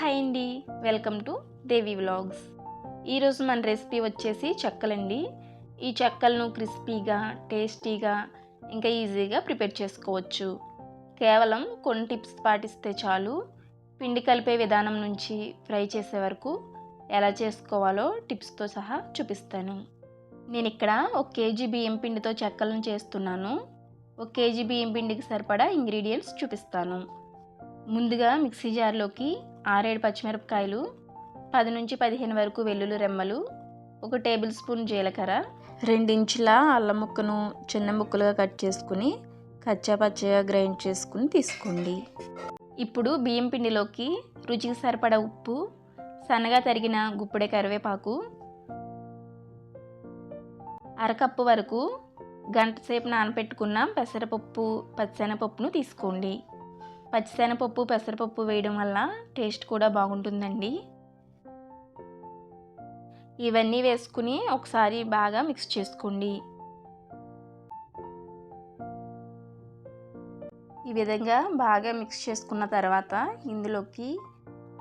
Hi అండి. Welcome to Devi vlogs. ఈరోజు మన రెసిపీ వచ్చేసి చెక్కలండి. ఈ చెక్కలను క్రిస్పీగా టేస్టీగా ఇంకా ఈజీగా ప్రిపేర్ చేసుకోవచ్చు. కేవలం కొన్ని టిప్స్ పాటిస్తే చాలు. పిండి కలిపే విధానం నుంచి ఫ్రై చేసే వరకు ఎలా చేసుకోవాలో టిప్స్తో సహా చూపిస్తాను. నేను ఇక్కడ ఒక కేజీ బియ్యం పిండితో చెక్కలను చేస్తున్నాను. ఒక కేజీ బియ్యం పిండికి సరిపడా ఇంగ్రీడియంట్స్ చూపిస్తాను. ముందుగా మిక్సీ జార్లోకి ఆరేడు పచ్చిమిరపకాయలు పది నుంచి పదిహేను వరకు వెల్లుల్లి రెమ్మలు ఒక టేబుల్ స్పూన్ జీలకర్ర రెండించుల అల్లం ముక్కను చిన్న ముక్కలుగా కట్ చేసుకుని కచ్చా పచ్చగా గ్రైండ్ చేసుకుని తీసుకోండి. ఇప్పుడు బియ్యం పిండిలోకి రుచికి సరిపడా ఉప్పు సన్నగా తరిగిన గుప్పెడే కరివేపాకు అరకప్పు వరకు గంట సేపు నానబెట్టుకున్న పెసరపప్పు పచ్చనపప్పును తీసుకోండి. పచ్చిశనగపప్పు పెసరపప్పు వేయడం వల్ల టేస్ట్ కూడా బాగుంటుందండి. ఇవన్నీ వేసుకుని ఒకసారి బాగా మిక్స్ చేసుకోండి. ఈ విధంగా బాగా మిక్స్ చేసుకున్న తర్వాత ఇందులోకి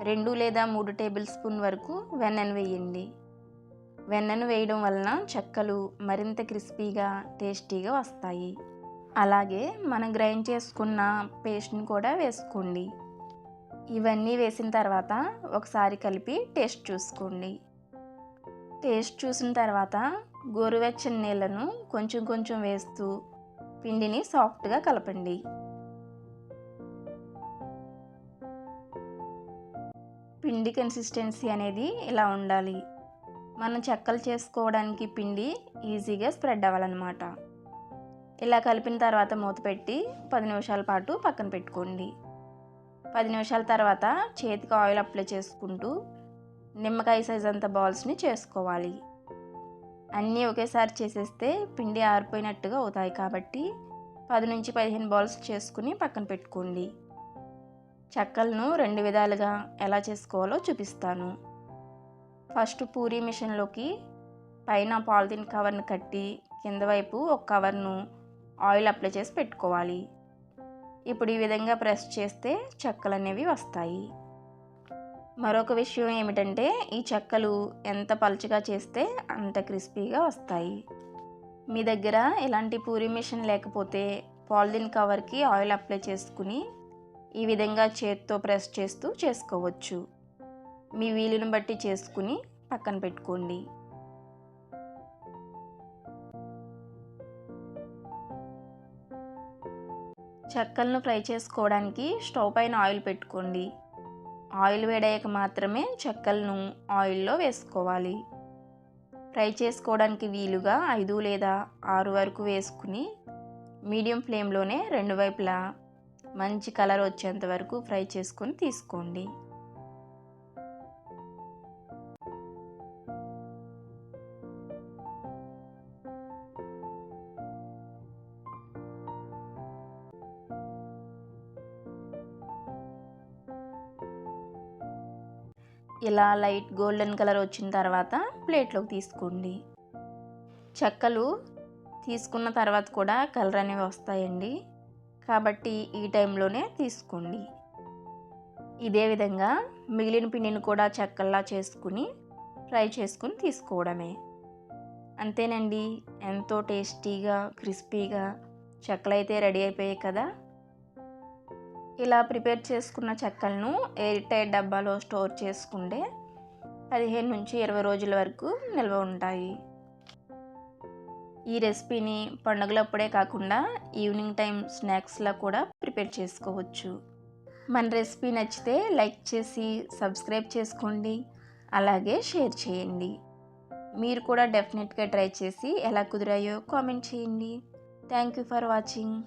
రెండు లేదా మూడు టేబుల్ స్పూన్ వరకు వెన్నను వేయండి. వెన్నను వేయడం వలన చెక్కలు మరింత క్రిస్పీగా టేస్టీగా వస్తాయి. అలాగే మనం గ్రైండ్ చేసుకున్న పేస్ట్ని కూడా వేసుకోండి. ఇవన్నీ వేసిన తర్వాత ఒకసారి కలిపి టేస్ట్ చూసుకోండి. టేస్ట్ చూసిన తర్వాత గోరువెచ్చని నీళ్ళను కొంచెం కొంచెం వేస్తూ పిండిని సాఫ్ట్గా కలపండి. పిండి కన్సిస్టెన్సీ అనేది ఇలా ఉండాలి. మనం చెక్కలు చేసుకోవడానికి పిండి ఈజీగా స్ప్రెడ్ అవ్వాలన్నమాట. ఇలా కలిపిన తర్వాత మూత పెట్టి పది నిమిషాల పాటు పక్కన పెట్టుకోండి. పది నిమిషాల తర్వాత చేతికి ఆయిల్ అప్లై చేసుకుంటూ నిమ్మకాయ సైజ్ అంత బాల్స్ని చేసుకోవాలి. అన్నీ ఒకేసారి చేసేస్తే పిండి ఆరిపోయినట్టుగా అవుతాయి కాబట్టి పది నుంచి పదిహేను బాల్స్ చేసుకుని పక్కన పెట్టుకోండి. చెక్కలను రెండు విధాలుగా ఎలా చేసుకోవాలో చూపిస్తాను. ఫస్ట్ పూరీ మిషన్లోకి పైన పాలిథిన్ కవర్ని కట్టి కింద వైపు ఒక కవర్ను ఆయిల్ అప్లై చేసి పెట్టుకోవాలి. ఇప్పుడు ఈ విధంగా ప్రెస్ చేస్తే చెక్కలు అనేవి వస్తాయి. మరొక విషయం ఏమిటంటే ఈ చెక్కలు ఎంత పలుచగా చేస్తే అంత క్రిస్పీగా వస్తాయి. మీ దగ్గర ఇలాంటి పూరి మిషన్ లేకపోతే పాలిథిన్ కవర్కి ఆయిల్ అప్లై చేసుకుని ఈ విధంగా చేత్తో ప్రెస్ చేస్తూ చేసుకోవచ్చు. మీ వీలుని బట్టి చేసుకుని పక్కన పెట్టుకోండి. చెక్కలను ఫ్రై చేసుకోవడానికి స్టవ్ పైన ఆయిల్ పెట్టుకోండి. ఆయిల్ వేడయ్యాక మాత్రమే చెక్కలను ఆయిల్లో వేసుకోవాలి. ఫ్రై చేసుకోవడానికి వీలుగా ఐదు లేదా ఆరు వరకు వేసుకుని మీడియం ఫ్లేమ్లోనే రెండు వైపులా మంచి కలర్ వచ్చేంత వరకు ఫ్రై చేసుకొని తీసుకోండి. ఇలా లైట్ గోల్డెన్ కలర్ వచ్చిన తర్వాత ప్లేట్లోకి తీసుకోండి. చెక్కలు తీసుకున్న తర్వాత కూడా కలర్ అనేవి వస్తాయండి. కాబట్టి ఈ టైంలోనే తీసుకోండి. ఇదే విధంగా మిగిలిన పిండిని కూడా చెక్కల్లా చేసుకుని ఫ్రై చేసుకుని తీసుకోవడమే. అంతేనండి ఎంతో టేస్టీగా క్రిస్పీగా చెక్కలైతే రెడీ అయిపోయాయి కదా. ఇలా ప్రిపేర్ చేసుకున్న చెక్కలను ఎయిర్ టైట్ డబ్బాలో స్టోర్ చేసుకుంటే పదిహేను నుంచి ఇరవై రోజుల వరకు నిల్వ ఉంటాయి. ఈ రెసిపీని పండుగలప్పుడే కాకుండా ఈవినింగ్ టైం స్నాక్స్లా కూడా ప్రిపేర్ చేసుకోవచ్చు. మన రెసిపీ నచ్చితే లైక్ చేసి సబ్స్క్రైబ్ చేసుకోండి. అలాగే షేర్ చేయండి. మీరు కూడా డెఫినెట్గా ట్రై చేసి ఎలా కుదిరాయో కామెంట్ చేయండి. Thank you for watching.